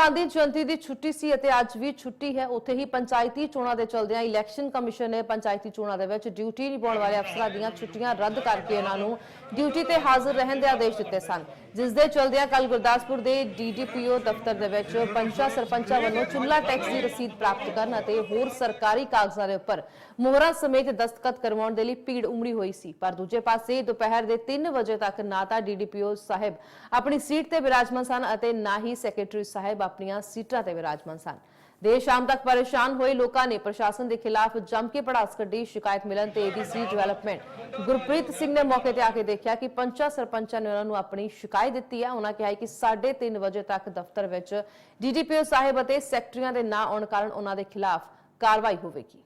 ਗਾਂਧੀ ਜਯੰਤੀ ਦੀ ਛੁੱਟੀ ਸੀ ਅਤੇ ਅੱਜ ਵੀ ਛੁੱਟੀ ਹੈ। ਉੱਥੇ ਹੀ ਪੰਚਾਇਤੀ ਚੋਣਾਂ ਦੇ ਚਲਦਿਆਂ ਇਲੈਕਸ਼ਨ ਕਮਿਸ਼ਨ ਨੇ ਪੰਚਾਇਤੀ ਚੋਣਾਂ ਦੇ ਵਿੱਚ ਡਿਊਟੀ ਨਿਭਾਉਣ ਵਾਲੇ ਅਫਸਰਾਂ ਦੀਆਂ ਛੁੱਟੀਆਂ ਰੱਦ ਕਰਕੇ ਇਹਨਾਂ ਨੂੰ ਡਿਊਟੀ ਤੇ ਹਾਜ਼ਰ ਰਹਿਣ ਦੇ ਆਦੇਸ਼ ਦਿੱਤੇ ਸਨ। ਜਿਸ ਦੇ ਚਲਦਿਆਂ ਕੱਲ ਗੁਰਦਾਸਪੁਰ ਦੇ ਡੀਡੀਪੀਓ ਦਫ਼ਤਰ ਦੇ ਵਿੱਚ ਪੰਚਾਂ ਸਰਪੰਚਾਂ ਵੱਲੋਂ ਚੁੱਲਾ ਟੈਕਸ ਦੀ ਰਸੀਦ ਪ੍ਰਾਪਤ ਕਰਨ ਅਤੇ ਹੋਰ ਸਰਕਾਰੀ ਕਾਗਜ਼ਾਂ ਦੇ ਉੱਪਰ ਮੋਹਰਾਂ ਸਮੇਤ ਦਸਤਖਤ ਕਰਵਾਉਣ ਦੇ ਲਈ ਭੀੜ ਉਮੜੀ ਹੋਈ ਸੀ। ਪਰ ਦੂਜੇ ਪਾਸੇ ਦੁਪਹਿਰ ਦੇ 3 ਵਜੇ ਤੱਕ ਨਾ ਤਾਂ ਡੀਡੀਪੀਓ ਸਾਹਿਬ ਆਪਣੀ ਸੀਟ ਤੇ ਵਿਰਾਜਮਾਨ ਸਨ ਅਤੇ ਨਾ ਹੀ ਸੈਕਟਰੀ ਸਾਹਿਬ ਆਪਣੀਆਂ ਸੀਟਾਂ ਤੇ ਵਿਰਾਜਮਾਨ ਸਨ। ਦੇਰ ਸ਼ਾਮ ਤੱਕ ਪਰੇਸ਼ਾਨ ਹੋਏ ਲੋਕਾਂ ਨੇ ਪ੍ਰਸ਼ਾਸਨ ਦੇ ਖਿਲਾਫ ਜੰਮ ਕੇ ਪੜਾਸ ਕੱਢੀ, ਸ਼ਿਕਾਇਤ ਮਿਲਣ ਤੇ ਏਡੀਸੀ ਡਿਵੈਲਪਮੈਂਟ ਗੁਰਪ੍ਰੀਤ ਸਿੰਘ ਨੇ ਮੌਕੇ ਤੇ ਆ ਕੇ ਦੇਖਿਆ ਕਿ ਪੰਚਾਂ ਸਰਪੰਚਾਂ ਨੇ ਉਹਨਾਂ ਨੂੰ ਆਪਣੀ ਸ਼ਿਕਾਇਤ ਦਿੱਤੀ ਹੈ। ਉਹਨਾਂ ਕਿਹਾ ਹੈ ਕਿ 3:30 ਵਜੇ ਤੱਕ ਦਫ਼ਤਰ ਵਿੱਚ ਡੀਡੀਪੀਓ ਸਾਹਿਬ ਅਤੇ ਸੈਕਟਰੀਆਂ ਦੇ ਨਾ ਆਉਣ ਕਾਰਨ ਉਹਨਾਂ ਦੇ ਖਿਲਾਫ ਕਾਰਵਾਈ ਹੋਵੇਗੀ।